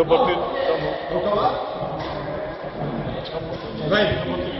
До бати. Рукава? Дай, до бати.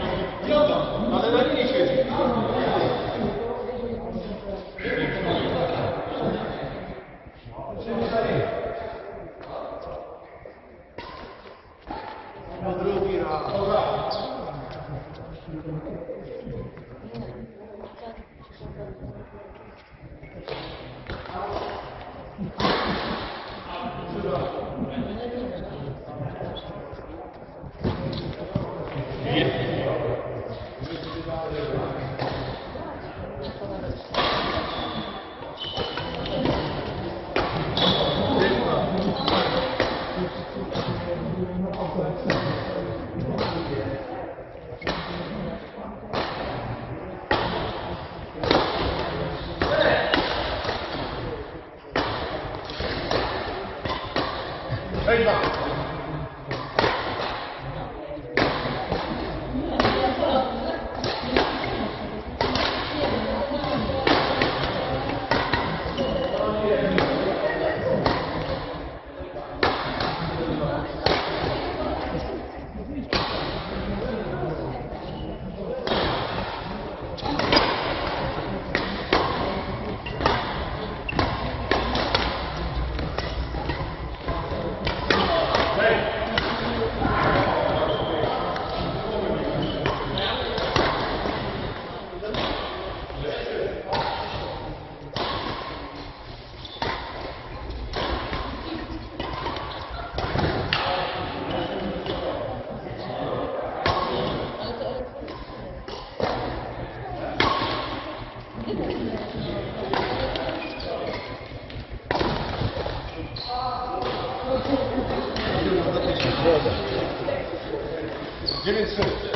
Give it to me.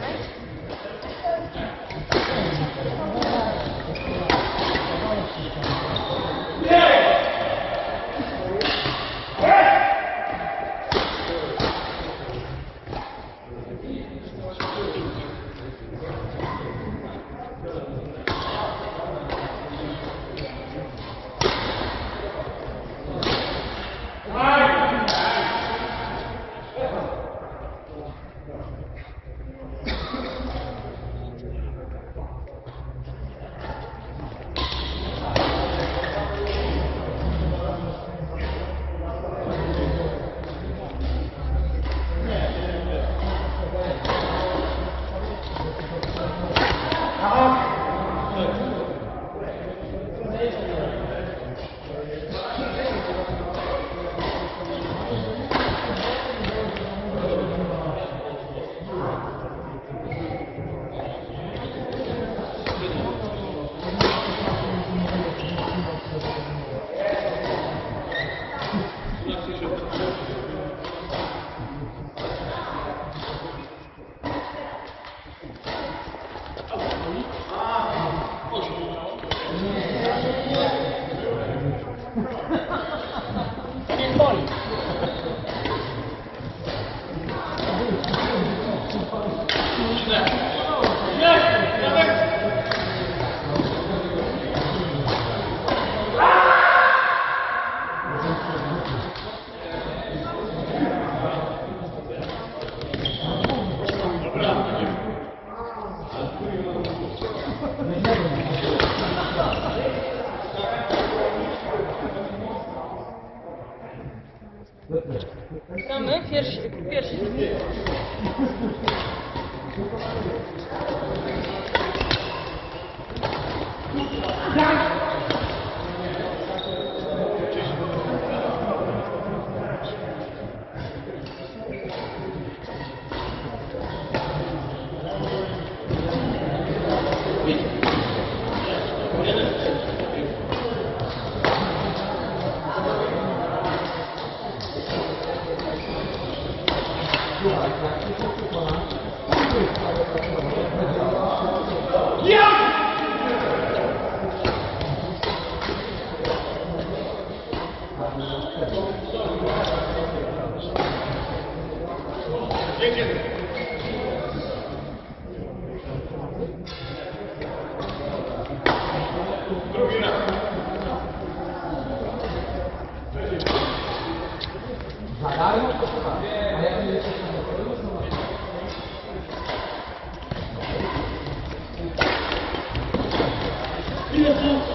right. Gramy pierwszy, pierwszy. looking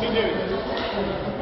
continue.